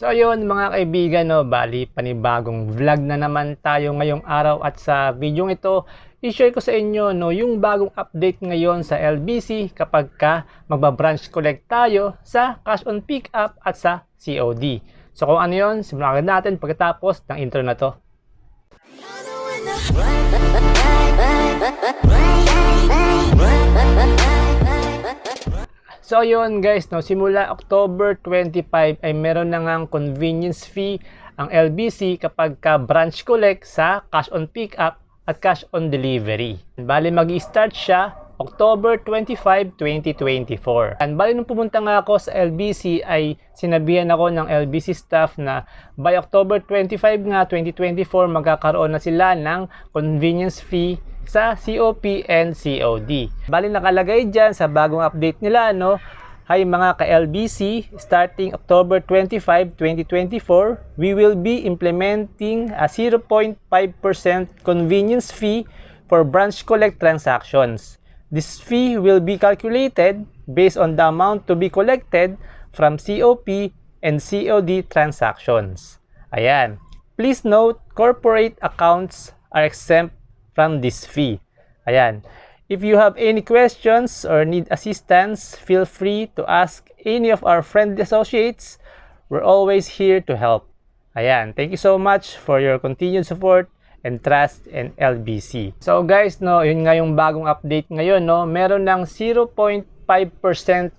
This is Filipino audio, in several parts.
So ayun mga kaibigan, no, bali panibagong vlog na naman tayo ngayong araw at sa video ito, i-share ko sa inyo no, yung bagong update ngayon sa LBC kapag ka magba-branch collect tayo sa cash on pick up at sa COD. So kung ano yun, simulan natin pagkatapos ng intro na to. So yun guys, no, simula October 25 ay meron na ngang convenience fee ang LBC kapag ka branch collect sa cash on pick up at cash on delivery. Bali mag-start siya October 25, 2024. And bali nung pumunta nga ako sa LBC ay sinabihan ako ng LBC staff na by October 25 nga 2024 magkakaroon na sila ng convenience fee sa COP and COD. Bali nakalagay dyan sa bagong update nila no, Hi mga ka-LBC, starting October 25, 2024, we will be implementing a 0.5% convenience fee for branch collect transactions. This fee will be calculated based on the amount to be collected from COP and COD transactions. Ayan. Please note, corporate accounts are exempt from this fee. Ayan. If you have any questions or need assistance, feel free to ask any of our friendly associates. We're always here to help. Ayan, thank you so much for your continued support and trust in LBC. So guys, no, yun nga yung bagong update ngayon, no. Meron ng 0.5%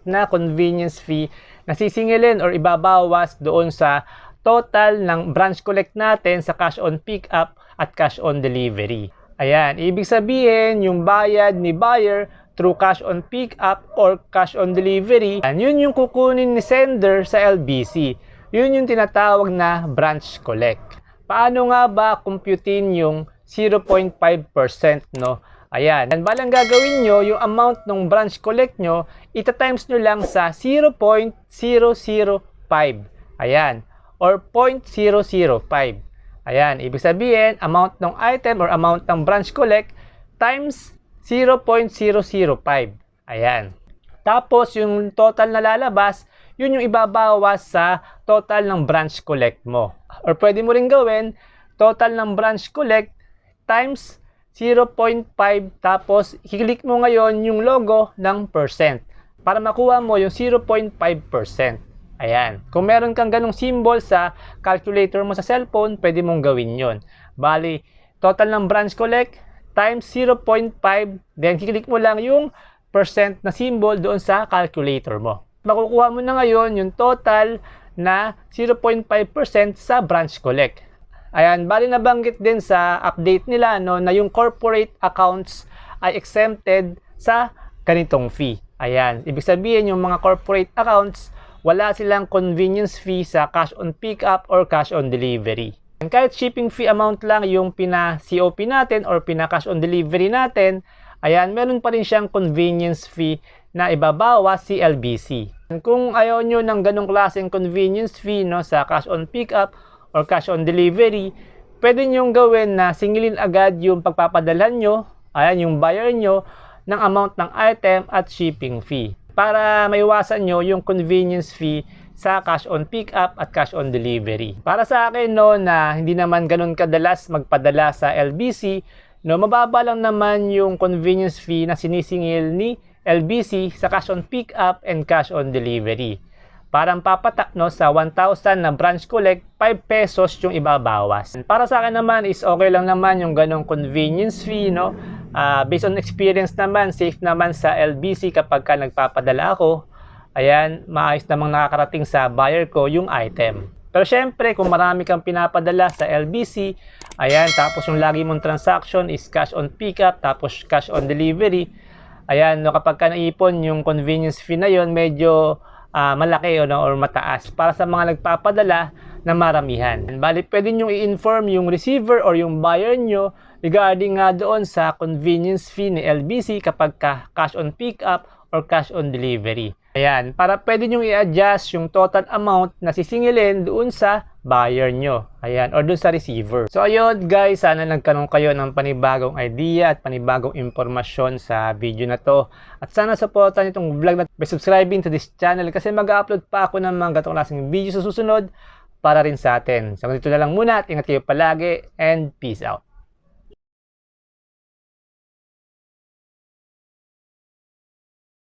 na convenience fee na sisingilin or ibabawas doon sa total ng branch collect natin sa cash on pick up at cash on delivery. Ayan, ibig sabihin yung bayad ni buyer through cash on pick up or cash on delivery, and yun yung kukunin ni sender sa LBC. Yun yung tinatawag na branch collect. Paano nga ba computein yung 0.5% no? Ayan. And balang gagawin nyo, yung amount ng branch collect nyo, ita-times nyo lang sa 0.005. Ayan. Or 0.005. Ayan. Ibig sabihin, amount ng item or amount ng branch collect times 0.005. Ayan. Tapos, yung total na lalabas, yun yung ibabawas sa total ng branch collect mo. Or pwede mo rin gawin, total ng branch collect times 0.5 tapos i-click mo ngayon yung logo ng percent para makuha mo yung 0.5%. Ayan. Kung meron kang ganong symbol sa calculator mo sa cellphone, pwede mong gawin yon. Bali, total ng branch collect times 0.5, then kiklik mo lang yung percent na symbol doon sa calculator mo. Makukuha mo na ngayon yung total na 0.5% sa branch collect. Ayan, bali nabanggit din sa update nila no, na yung corporate accounts ay exempted sa ganitong fee. Ayan, ibig sabihin yung mga corporate accounts, wala silang convenience fee sa cash on pickup or cash on delivery. And kahit shipping fee amount lang yung pina-COP natin or pina-cash on delivery natin, ayan, meron pa rin siyang convenience fee na ibabawas si LBC. Kung ayaw nyo ng ganong klaseng convenience fee no, sa cash on pickup or cash on delivery, pwede nyo gawin na singilin agad yung pagpapadalan nyo, ayan, yung buyer nyo, ng amount ng item at shipping fee para maiwasan nyo yung convenience fee sa cash on pickup at cash on delivery. Para sa akin no na hindi naman ganun kadalas magpadala sa LBC, no mababa lang naman yung convenience fee na sinisingil ni LBC sa cash on pickup and cash on delivery. Parang papatak no sa 1,000 na branch collect, 5 pesos yung ibabawas. Para sa akin naman is okay lang naman yung ganong convenience fee no. Uh, based on experience naman, safe naman sa LBC kapag ka nagpapadala ako. Ayan, maayos namang nakakarating sa buyer ko yung item. Pero syempre, kung marami kang pinapadala sa LBC, ayan, tapos yung lagi mong transaction is cash on pickup, tapos cash on delivery, ayan, no, kapag ka naipon yung convenience fee na yon medyo uh, malaki o, no, or mataas para sa mga nagpapadala na maramihan. Bali, pwede nyo i-inform yung receiver or yung buyer nyo regarding nga doon sa convenience fee ni LBC kapag ka cash on pickup or cash on delivery. Ayan, para pwede nyo i-adjust yung total amount na sisingilin doon sa buyer nyo. Ayan, or doon sa receiver. So ayun guys, sana nagkaroon kayo ng panibagong idea at panibagong impormasyon sa video na to. At sana supportan itong vlog na by subscribing to this channel kasi mag-upload pa ako ng mga gatong klaseng video sa susunod para rin sa atin. So, ganito na lang muna at ingat kayo palagi and peace out.